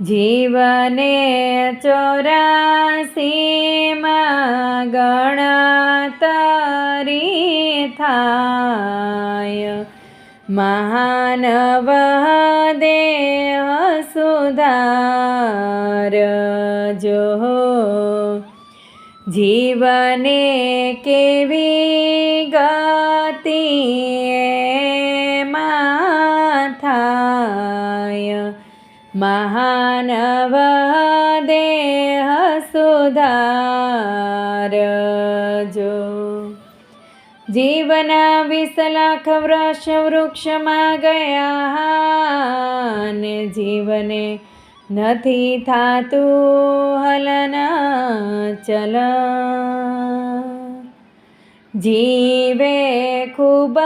જીવને ચોરાસીમાં ગણતરી થાય. મહાનવ દેહ સુધાર જો જીવને કેવી ગતિ મહાનવ દેહ સુધાર જો જીવના વીસ લાખ વૃક્ષ વૃક્ષમાં ગયા ને જીવને નથી થાતું હલના ચલ જીવે ખૂબ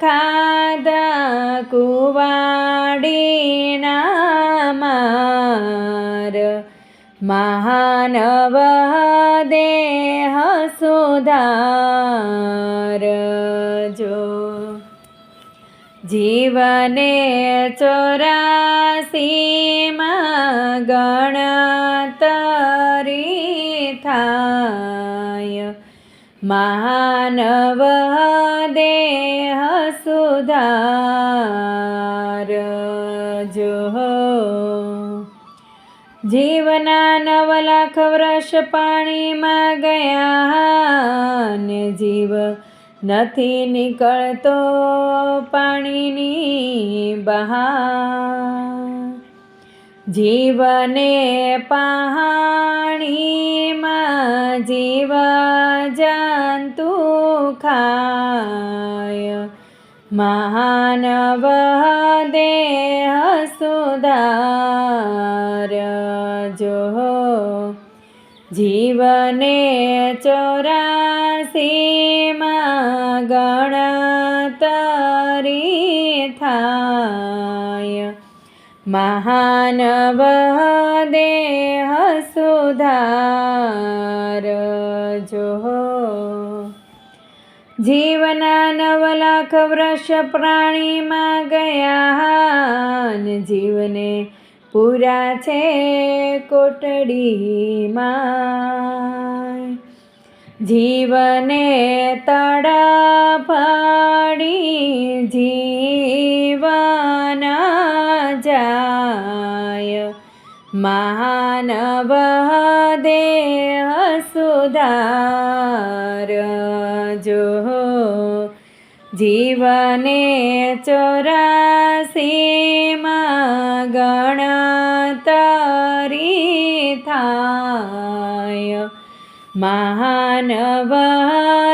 ખાધા કુવાડીના મહાનવ દેહ સુધાર જો જીવને ચોરાસીમાં ગણતરી થાય. મહાનવ દેહ સુધાર. જીવના નવ લાખ વર્ષ પાણીમાં ગયા ને જીવ નથી નીકળતો પાણીની બહાર. જીવને પાણીમાં જીવ જંતુ ખાય મહાનવ દેહ સુધાર જો જીવને ચોરાસીમાં ગણતરી થાય મહાનવ દેહ સુધાર જીવના નવ લાખ વૃષ પ્રાણીમાં ગયા ને જીવને પૂરા છે કોટડીમાં. જીવને તડફડી જીવના જાય. મહાનવ દેહ સુધાર. જીવને ચોરાસીમાં ગણતરી થાય. મહાનવ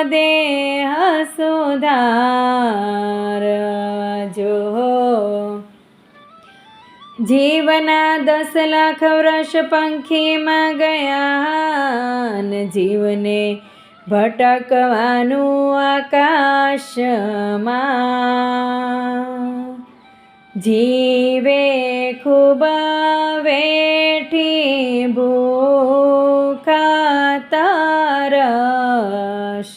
દેહ સુધાર. જો જીવના દસ લાખ વર્ષ પંખીમાં ગયા જીવને ભટકવાનું આકાશમાં. જીવે ખૂબ વેઠી ભૂખા તરસ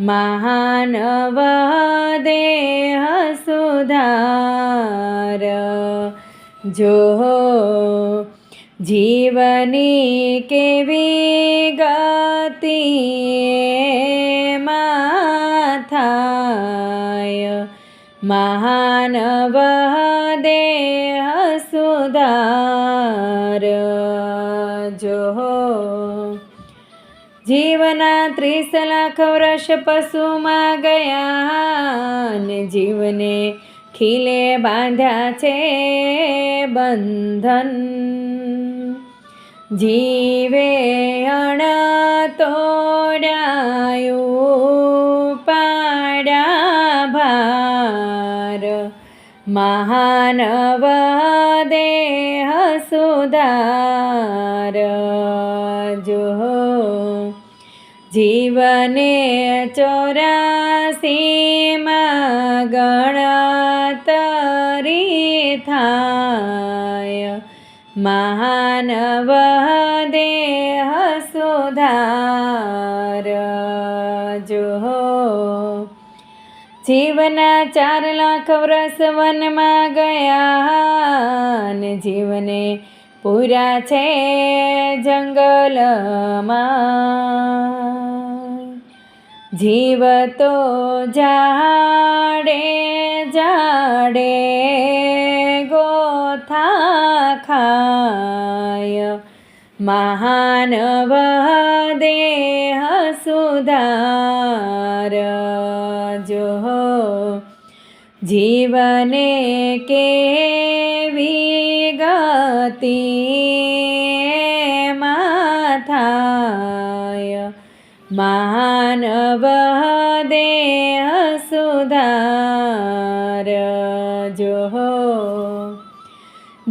મહાનવ દેહ સુધાર. જો જીવની કેવી ગતિ માથાય? થાય મહાનવ દેહ સુધાર. જો જીવના ત્રીસ લાખ વર્ષ પશુમાં ગયા જીવને ખીલે બાંધ્યા છે બંધન. જીવે અણ તોડાયું પાડા ભાર. મહાનવ દેહ સુધાર. જો જીવને ચોરાસીમાં ગણતરી થાય મહાનવ દેહ સુધાર. જો જીવના ચાર લાખ વર્ષ વનમાં ગયા ને જીવને પૂરા છે જંગલમાં. જીવ તો જાડે જાડે મહાનવ દેહ સુધાર જો જીવને કેવી ગતિ માથાય માનવ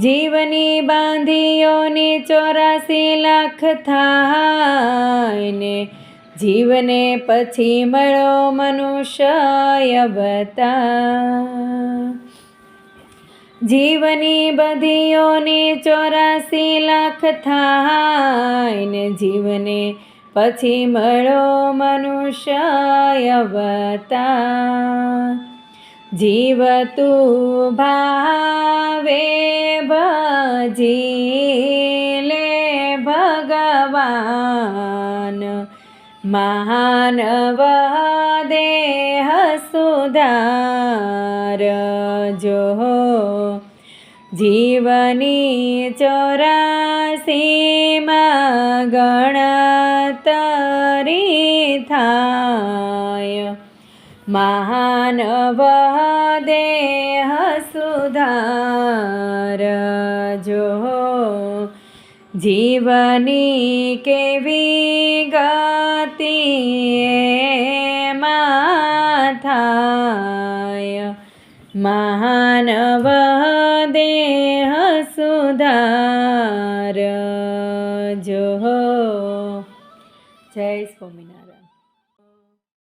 જીવની બાંધીઓની ચોરાસી લાખ થાય ને જીવને પછી મળો મનુષ્ય બતા જીવની બધીઓની ચોરાસી લાખ થાય ને જીવને પછી મળો મનુષ્ય અવતાર. જીવ તું ભાવે ભજી લે ભગવાન મહાનવ દેહ સુધાર જો જીવની ચોરાસીમાં ગણતરી થાય. મહાનવ દેહ સુધાર જો જીવની કેવી ગતિ માથાય મહાનવ દેહ સુધાર.